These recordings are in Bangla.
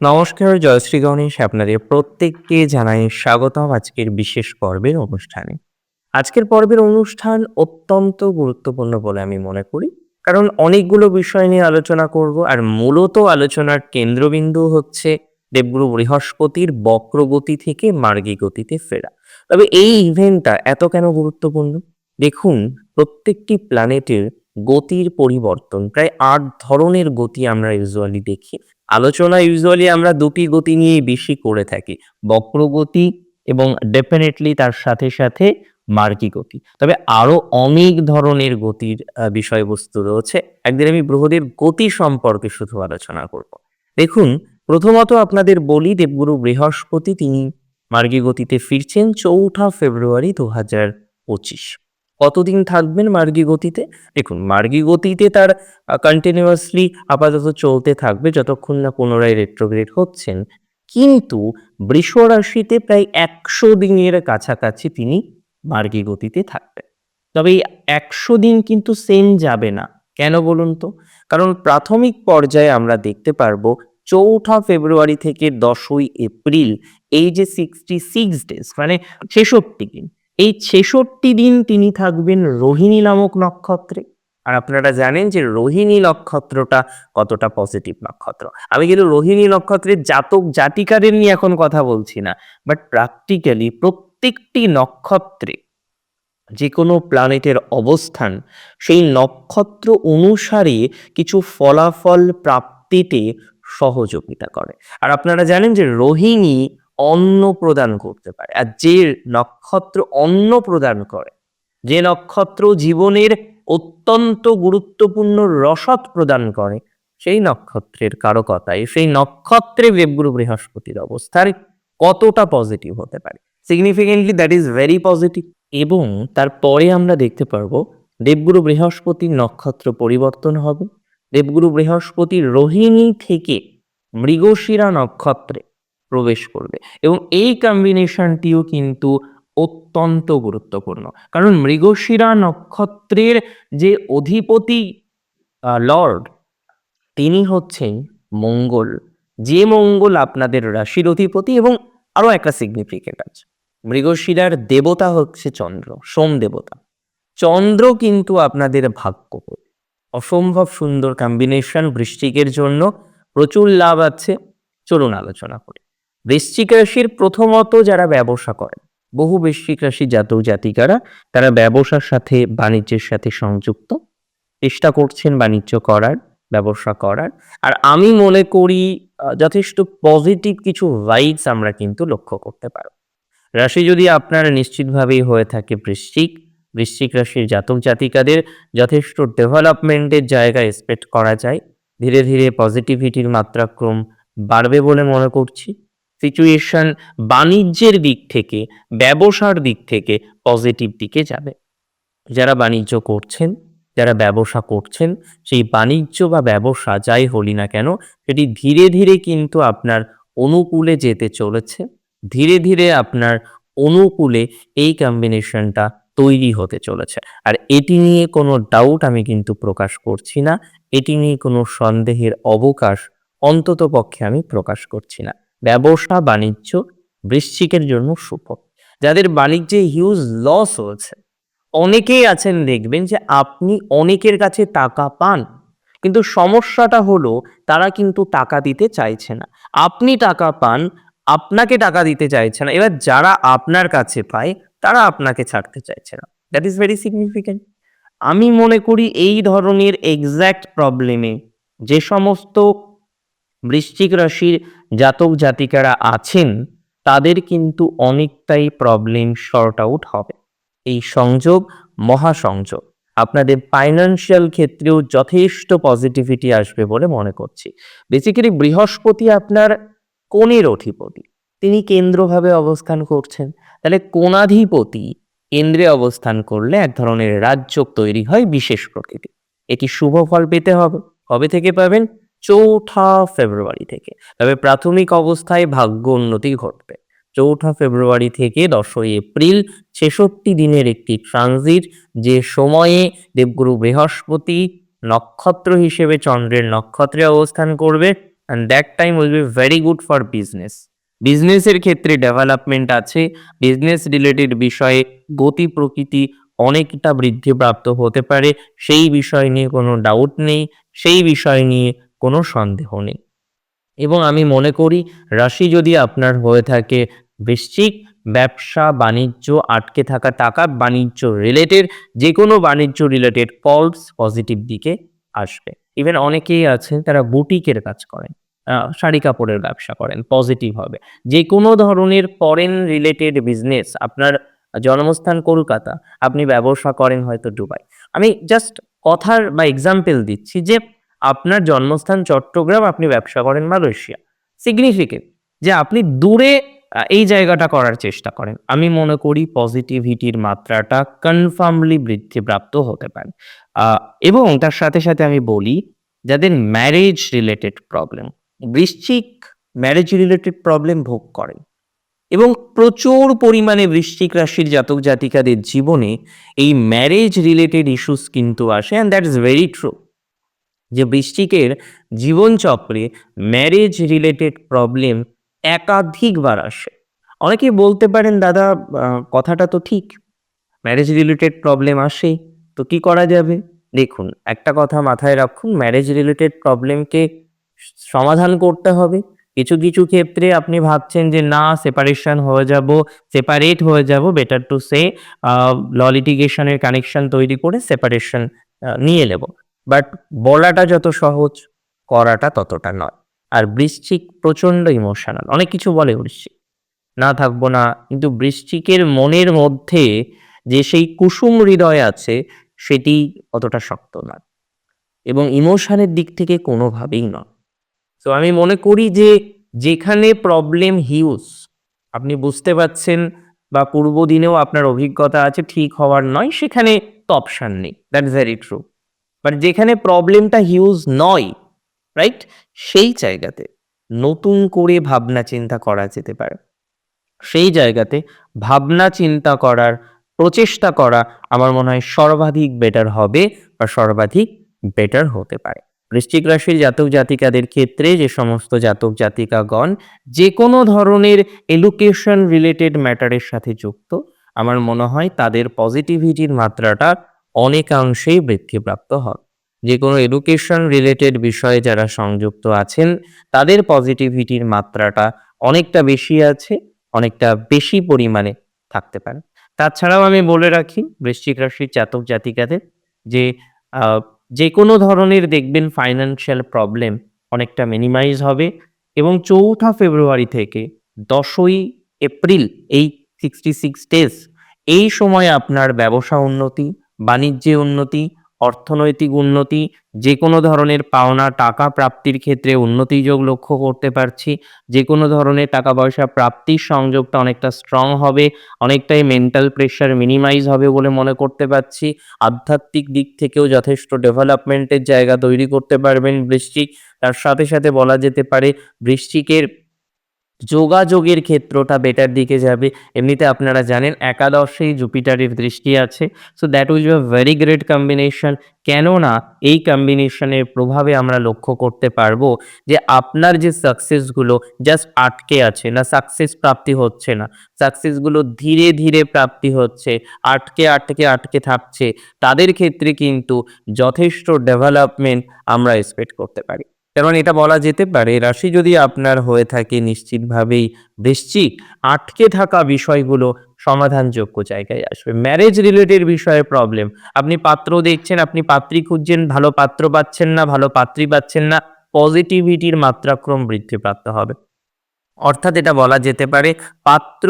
নমস্কার, জয়শ্রী গণেশ আপনাদের প্রত্যেককে জানাই স্বাগতম আজকের বিশেষ পর্বের অনুষ্ঠানে। আজকের পর্বের অনুষ্ঠান অত্যন্ত গুরুত্বপূর্ণ বলে আমি মনে করি, কারণ অনেকগুলো বিষয় নিয়ে আলোচনা করব আর মূলত আলোচনার কেন্দ্রবিন্দু হচ্ছে দেবগুরু বৃহস্পতির বক্রগতি থেকে মার্গী গতিতে ফেরা। তবে এই ইভেন্টটা এত কেন গুরুত্বপূর্ণ? দেখুন, প্রত্যেকটি প্ল্যানেটের গতির পরিবর্তন, প্রায় আট ধরনের গতি আমরা ইউজুয়ালি দেখি। আলোচনা ইউজুয়ালি আমরা দুটি গতি নিয়েই বেশি করে থাকি বক্রগতি এবং ডেফিনেটলি তার সাথে সাথে মার্গী গতি। তবে আরও অনেক ধরনের গতির বিষয়বস্তু রয়েছে। একদিন আমি গ্রহদের গতি সম্পর্কে শুধু আলোচনা করব। দেখুন, প্রথমত আপনাদের বলি, দেবগুরু বৃহস্পতি তিনি মার্গী গতিতে ফিরছেন চৌঠা ফেব্রুয়ারি দু হাজার পঁচিশ। কতদিন থাকবেন মার্গী গতিতে? দেখুন, মার্গী গতিতে তার কন্টিনিউয়াসলি আপাতত চলতে থাকবে যতক্ষণ না পুনরায় রেট্রোগ্রেড হচ্ছেন। কিন্তু বৃষ রাশিতে প্রায় একশো দিনের কাছাকাছি তিনি মার্গী গতিতে থাকবেন। তবে এই একশো দিন কিন্তু সেম যাবে না। কেন বলুন তো? কারণ প্রাথমিক পর্যায়ে আমরা দেখতে পারব চৌঠা ফেব্রুয়ারি থেকে দশই এপ্রিল, এই যে সিক্সটি সিক্স ডেজ মানে ছেষট্টি দিন। এই ছেষট্টি দিন তিনি থাকবেন রোহিণী নামক নক্ষত্রে। আর আপনারা জানেন যে রোহিণী নক্ষত্রটা কতটা পজিটিভ নক্ষত্র। আমি কিন্তু রোহিণী নক্ষত্রের জাতক জাতিকাদের নিয়ে এখন কথা বলছি না বাট প্র্যাকটিক্যালি প্রত্যেকটি নক্ষত্রে যে কোনো প্ল্যানেটের অবস্থান, সেই নক্ষত্র অনুসারে কিছু ফলাফল প্রাপ্তিতে সহযোগিতা করে। আর আপনারা জানেন যে রোহিণী অন্ন প্রদান করতে পারে। আর যে নক্ষত্র অন্ন প্রদান করে, যে নক্ষত্র জীবনের অত্যন্ত গুরুত্বপূর্ণ রসদ প্রদান করে, সেই নক্ষত্রের কারকতায়, সেই নক্ষত্রে দেবগুরু বৃহস্পতির অবস্থার কতটা পজিটিভ হতে পারে। Significantly that is very positive এবং তারপরে আমরা দেখতে পারব, দেবগুরু বৃহস্পতির নক্ষত্র পরিবর্তন হবে। দেবগুরু বৃহস্পতি রোহিণী থেকে মৃগশিরা নক্ষত্রে প্রবেশ করবে। এবং এই কম্বিনেশনটিও কিন্তু অত্যন্ত গুরুত্বপূর্ণ। কারণ মৃগশিরা নক্ষত্রের যে অধিপতি লর্ড তিনি হচ্ছেন মঙ্গল। যে মঙ্গল আপনাদের রাশির অধিপতি এবং আরও একটা সিগনিফিকেন্ট আছে। মৃগশিরার দেবতা হচ্ছে চন্দ্র, সোম দেবতা। চন্দ্র কিন্তু আপনাদের ভাগ্যপতি অসম্ভব সুন্দর কম্বিনেশন বৃশ্চিকের জন্য। প্রচুর লাভ আছে। চলুন আলোচনা করি। বৃশ্চিক রাশির প্রথমত যারা ব্যবসা করেন, বহু বৃশ্চিক রাশি জাতক জাতিকারা, তারা ব্যবসার সাথে, বাণিজ্যের সাথে সংযুক্ত। চেষ্টা করছেন বাণিজ্য করার, ব্যবসা করার। আর আমি মনে করি যথেষ্ট পজিটিভ কিছু ভাইবস আমরা কিন্তু লক্ষ্য করতে পারব। রাশি যদি আপনার নিশ্চিতভাবেই হয়ে থাকে বৃশ্চিক বৃশ্চিক রাশির জাতক জাতিকাদের যথেষ্ট ডেভেলপমেন্টের জায়গা এক্সপেক্ট করা যায়। ধীরে ধীরে পজিটিভিটির মাত্রাক্রম বাড়বে বলে মনে করছি। সিচুয়েশন বাণিজ্যের দিক থেকে, ব্যবসার দিক থেকে পজিটিভ দিকে যাবে। যারা বাণিজ্য করছেন, যারা ব্যবসা করছেন, সেই বাণিজ্য বা ব্যবসা যাই হলি না কেন, সেটি ধীরে ধীরে কিন্তু আপনার অনুকূলে যেতে চলেছে। ধীরে ধীরে আপনার অনুকূলে এই কম্বিনেশনটা তৈরি হতে চলেছে। আর এটি নিয়ে কোনো ডাউট আমি কিন্তু প্রকাশ করছি না। এটি নিয়ে কোনো সন্দেহের অবকাশ অন্তত পক্ষে আমি প্রকাশ করছি না। ব্যবসা, বাণিজ্য, বৃশ্চিকের জন্য শুভ। যাদের বাণিজ্যে হিউজ লস হয়েছে, অনেকেই আছেন দেখবেন যে আপনি অনেকের কাছে টাকা পান, কিন্তু সমস্যাটা হলো তারা কিন্তু টাকা দিতে চাইছে না। আপনি টাকা পান, আপনাকে টাকা দিতে চাইছে না। এবার যারা আপনার কাছে পায়, তারা আপনাকে ছাড়তে চাইছে না। দ্যাট ইজ ভেরি সিগনিফিকেন্ট আমি মনে করি এই ধরনের এক্স্যাক্ট প্রবলেমে যে সমস্ত বৃশ্চিক রাশির জাতক জাতিকারা আছেন, তাদের কিন্তু অনেকটাই প্রবলেম শর্ট আউট হবে। এই সংযোগ মহাসংযোগ। আপনাদের ফাইন্যান্সিয়াল ক্ষেত্রেও যথেষ্ট পজিটিভিটি আসবে বলে মনে করছি। বেসিক্যালি বৃহস্পতি আপনার কোণের অধিপতি। তিনি কেন্দ্রভাবে অবস্থান করছেন। তাহলে কোণাধিপতি কেন্দ্রে অবস্থান করলে এক ধরনের রাজ্য তৈরি হয় বিশেষ প্রকৃতি এটি শুভ ফল পেতে হবে? কবে থেকে পাবেন? চৌঠা ফেব্রুয়ারি থেকে। তবে প্রাথমিক অবস্থায় ভাগ্য উন্নতি ঘটবে। চৌঠা ফেব্রুয়ারি থেকে দশই এপ্রিল ছেষট্টি দিনের একটি ট্রানজিট, যে সময়ে দেবগুরু বৃহস্পতি নক্ষত্র হিসেবে চন্দ্রের নক্ষত্রে অবস্থান করবে and that time will be very good for business বিজনেসের ক্ষেত্রে ডেভেলপমেন্ট আছে। বিজনেস রিলেটেড বিষয়ে গতি প্রকৃতি অনেকটা বৃদ্ধিপ্রাপ্ত হতে পারে। সেই বিষয় নিয়ে কোনো ডাউট নেই। সেই বিষয় নিয়ে কোনো সন্দেহ নেই। এবং আমি মনে করি, রাশি যদি আপনার হয়ে থাকে বৃশ্চিক, ব্যবসা, বাণিজ্য, আটকে থাকা টাকা, বাণিজ্য রিলেটেড যে কোনো বাণিজ্য রিলেটেড কলস পজিটিভ দিকে আসবে। ইভেন অনেকেই আছেন, তারা বুটিকের কাজ করেন শাড়ি কাপড়ের ব্যবসা করেন পজিটিভ হবে। যে কোনো ধরনের ফরেন রিলেটেড বিজনেস আপনার জন্মস্থান কলকাতা, আপনি ব্যবসা করেন হয়তো দুবাই। আমি জাস্ট কথার বা এক্সাম্পল দিচ্ছি যে আপনার জন্মস্থান চট্টগ্রাম, আপনি ব্যবসা করেন মালয়েশিয়া। সিগনিফিকেন্ট যে আপনি দূরে এই জায়গাটা করার চেষ্টা করেন। আমি মনে করি পজিটিভিটির মাত্রাটা কনফার্মলি বৃদ্ধিপ্রাপ্ত হতে পারে। এবং তার সাথে সাথে আমি বলি, যাদের ম্যারেজ রিলেটেড প্রবলেম বৃশ্চিক ম্যারেজ রিলেটেড প্রবলেম ভোগ করেন। এবং প্রচুর পরিমাণে বৃশ্চিক রাশির জাতক জাতিকাদের জীবনে এই ম্যারেজ রিলেটেড ইস্যুস কিন্তু আসে and that is very true যে বৃশ্চিকের জীবনচক্রে ম্যারেজ রিলেটেড প্রবলেম একাধিকবার আসে। অনেকে বলতে পারেন, দাদা কথাটা তো ঠিক। ম্যারেজ রিলেটেড প্রবলেম আসে তো কি করা যাবে? দেখুন, একটা কথা মাথায় রাখুন ম্যারেজ রিলেটেড প্রবলেমকে সমাধান করতে হবে। কিছু কিছু ক্ষেত্রে আপনি ভাবছেন যে, না সেপারেশন হয়ে যাব সেপারেট হয়ে যাব বেটার টু সে ল লিটিগেশনের কানেকশন তৈরি করে সেপারেশন নিয়ে নেব। বাট বলাটা যত সহজ, করাটা ততটা নয়। আর বৃশ্চিক প্রচণ্ড ইমোশনাল অনেক কিছু বলে বৃশ্চিক। না থাকব না, কিন্তু বৃশ্চিকের মনের মধ্যে যে সেই কুসুম হৃদয় আছে, সেটি অতটা শক্ত নয় এবং ইমোশনের দিক থেকে কোনোভাবেই নয়। তো আমি মনে করি যে যেখানে প্রবলেম হিউজ আপনি বুঝতে পারছেন বা পূর্ব দিনেও আপনার অভিজ্ঞতা আছে, ঠিক হওয়ার নয়, সেখানে তো অপশান নেই। That is very true but যেখানে প্রবলেমটা হিউজ নয় রাইট সেই জায়গাতে নতুন করে ভাবনা চিন্তা করা যেতে পারে। সেই জায়গাতে ভাবনা চিন্তা করার, প্রচেষ্টা করা আমার মনে হয় সর্বাধিক বেটার হবে বা সর্বাধিক বেটার হতে পারে। বৃশ্চিক রাশির জাতক জাতিকাদের ক্ষেত্রে যে সমস্ত জাতক জাতিকাগণ যে কোনো ধরনের এডুকেশন রিলেটেড ম্যাটারের সাথে যুক্ত, আমার মনে হয় তাদের পজিটিভিটির মাত্রাটা অনেকাংশেই বৃদ্ধিপ্রাপ্ত হয় যে কোনো এডুকেশন রিলেটেড বিষয়ে যারা সংযুক্ত আছেন, তাদের পজিটিভিটির মাত্রাটা অনেকটা বেশি আছে, অনেকটা বেশি পরিমাণে থাকতে পারে। তাছাড়াও আমি বলে রাখি, বৃশ্চিক রাশির জাতক জাতিকাদের যে যে কোনো ধরনের দেখবেন ফাইন্যান্সিয়াল প্রবলেম অনেকটা মিনিমাইজ হবে এবং চৌঠা ফেব্রুয়ারি থেকে দশই এপ্রিল, এই সিক্সটি সিক্স ডেজ এই সময় আপনার ব্যবসা উন্নতি বাণিজ্যে উন্নতি, অর্থনৈতিক উন্নতি যে কোনো ধরনের পাওনা টাকা প্রাপ্তির ক্ষেত্রে উন্নতি যোগ লক্ষ্য করতে পারছি। যে কোনো ধরনের টাকা পয়সা প্রাপ্তির সংযোগটা অনেকটা স্ট্রং হবে, অনেকটাই মেন্টাল প্রেশার মিনিমাইজ হবে বলে মনে করতে পারছি। আধ্যাত্মিক দিক থেকেও যথেষ্ট ডেভেলপমেন্টের জায়গা তৈরি করতে পারবেন বৃশ্চিক। তার সাথে সাথে বলা যেতে পারে বৃশ্চিকের যোগাযোগের ক্ষেত্রটা বেটার দিকে যাবে। এমনিতে আপনারা জানেন একাদশেই জুপিটারের দৃষ্টি আছে। So that will be very great combination কেননা এই কম্বিনেশনের প্রভাবে আমরা লক্ষ্য করতে পারব যে আপনার যে সাকসেসগুলো জাস্ট আটকে আছে না সাকসেস প্রাপ্তি হচ্ছে না। সাকসেসগুলো ধীরে ধীরে প্রাপ্তি হচ্ছে, আটকে আটকে আটকে থাকছে। তাদের ক্ষেত্রে কিন্তু যথেষ্ট ডেভেলপমেন্ট আমরা এক্সপেক্ট করতে পারি। কারণ এটা বলা যেতে পারে রাশি যদি আপনার হয়ে থাকে নিশ্চিতভাবেই বৃশ্চিক, আটকে থাকা বিষয়গুলো সমাধানযোগ্য জায়গায় আসবে। ম্যারেজ রিলেটেড বিষয়ে প্রবলেম আপনি পাত্র দেখছেন, আপনি পাত্রী খুঁজছেন, ভালো পাত্র পাচ্ছেন না, ভালো পাত্রী পাচ্ছেন না পজিটিভিটির মাত্রাক্রম বৃদ্ধি বৃদ্ধিপ্রাপ্ত হবে। অর্থাৎ এটা বলা যেতে পারে, পাত্র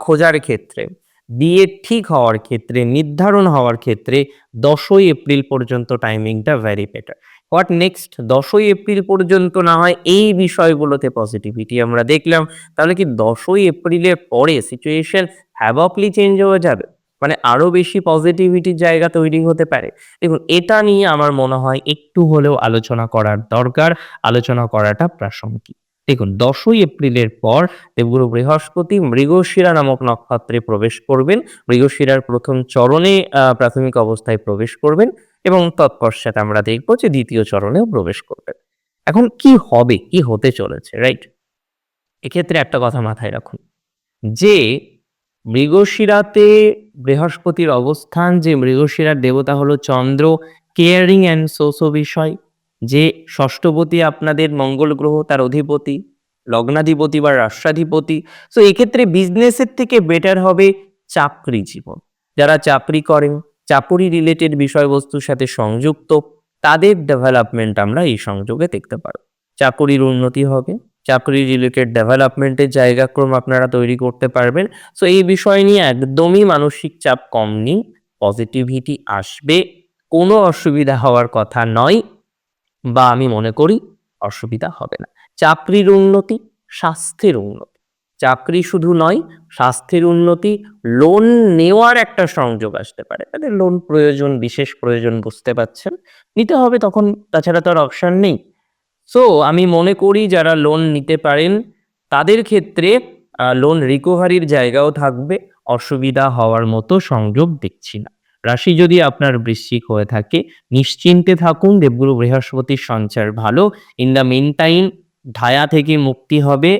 খোঁজার ক্ষেত্রে, বিয়ে ঠিক হওয়ার ক্ষেত্রে, নির্ধারণ হওয়ার ক্ষেত্রে দশই এপ্রিল পর্যন্ত টাইমিংটা ভ্যারি বেটার হোয়াট নেক্সট দশই এপ্রিল পর্যন্ত না হয় এই বিষয়গুলোতে পজিটিভিটি আমরা দেখলাম। তাহলে কি দশই এপ্রিলের পরে সিচুয়েশন হ্যাভকলি চেঞ্জ হয়ে যাবে? মানে আরও বেশি পজিটিভিটির জায়গা তৈরি হতে পারে। দেখুন, এটা নিয়ে আমার মনে হয় একটু হলেও আলোচনা করার দরকার। আলোচনা করাটা প্রাসঙ্গিক। দেখুন, দশই এপ্রিলের পর দেবগুরু বৃহস্পতি মৃগশিরা নামক নক্ষত্রে প্রবেশ করবেন। মৃগশিরার প্রথম চরণে প্রাথমিক অবস্থায় প্রবেশ করবেন। এবং তৎপশ্চাৎ আমরা দেখব যে দ্বিতীয় চরণেও প্রবেশ করবেন। এখন কি হবে? কি হতে চলেছে? রাইট এক্ষেত্রে একটা কথা মাথায় রাখুন। যে মৃগশিরাতে বৃহস্পতির অবস্থান, যে মৃগশিরার দেবতা হলো চন্দ্র কেয়ারিং অ্যান্ড সোসো বিষয়, যে ষষ্ঠপতি আপনাদের মঙ্গল গ্রহ, তার অধিপতি, লগ্নাধিপতি বা রাষ্ট্রাধিপতি। সো এক্ষেত্রে বিজনেসের থেকে বেটার হবে চাকরি জীবন। যারা চাকরি করেন চাকুরি রিলেটেড বিষয়বস্তুর সাথে সংযুক্ত, তাদের ডেভেলপমেন্ট আমরা এই সংযোগে দেখতে পারব। চাকুরির উন্নতি হবে, চাকরি রিলেটেড ডেভেলপমেন্টের জায়গাক্রম আপনারা তৈরি করতে পারবেন। সো এই বিষয় নিয়ে একদমই মানসিক চাপ কম নেই পজিটিভিটি আসবে, কোনো অসুবিধা হওয়ার কথা নয়, বা আমি মনে করি অসুবিধা হবে না। চাকরির উন্নতি, স্বাস্থ্যের উন্নতি। চাকরি শুধু নয়, স্বাস্থ্যের উন্নতি লোন নেওয়ার একটা সংযোগ আসতে পারে। তাদের লোন প্রয়োজন, বিশেষ প্রয়োজন বুঝতে পারছেন? নিতে হবে তখন, তাছাড়া তো আর অপশন নেই। সো আমি মনে করি যারা লোন নিতে পারেন, তাদের ক্ষেত্রে লোন রিকভারির জায়গাও থাকবে, অসুবিধা হওয়ার মতো সংযোগ দেখছি না। রাশি যদি আপনার বৃশ্চিক হয়ে থাকে, নিশ্চিন্তে থাকুন, দেবগুরু বৃহস্পতির সঞ্চার ভালো। ইন দ্য মেন টাইম ঢায়া থেকে মুক্তি হবে।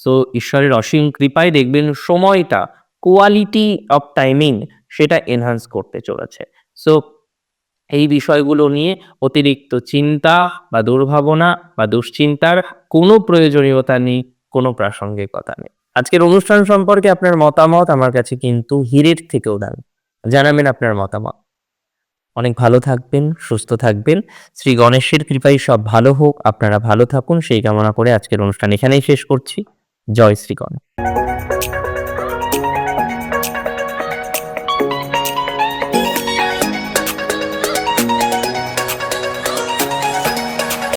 সো ঈশ্বরের অসীম কৃপায় দেখবেন সময়টা কোয়ালিটি অফ টাইমিং সেটা এনহান্স করতে চলেছে। সো এই বিষয়গুলো নিয়ে অতিরিক্ত চিন্তা বা দুর্ভাবনা বা দুশ্চিন্তার কোনো প্রয়োজনীয়তা নেই, কোনো প্রাসঙ্গিকতা নেই। আজকের অনুষ্ঠান সম্পর্কে আপনার মতামত আমার কাছে কিন্তু হীরের থেকেও দাম। জানাবেন আপনার মতামত। অনেক ভালো থাকবেন, সুস্থ থাকবেন। শ্রী গণেশের কৃপায় সব ভালো হোক, আপনারা ভালো থাকুন। সেই কামনা করে আজকের অনুষ্ঠান এখানেই শেষ করছি। জয় শ্রী গণেশ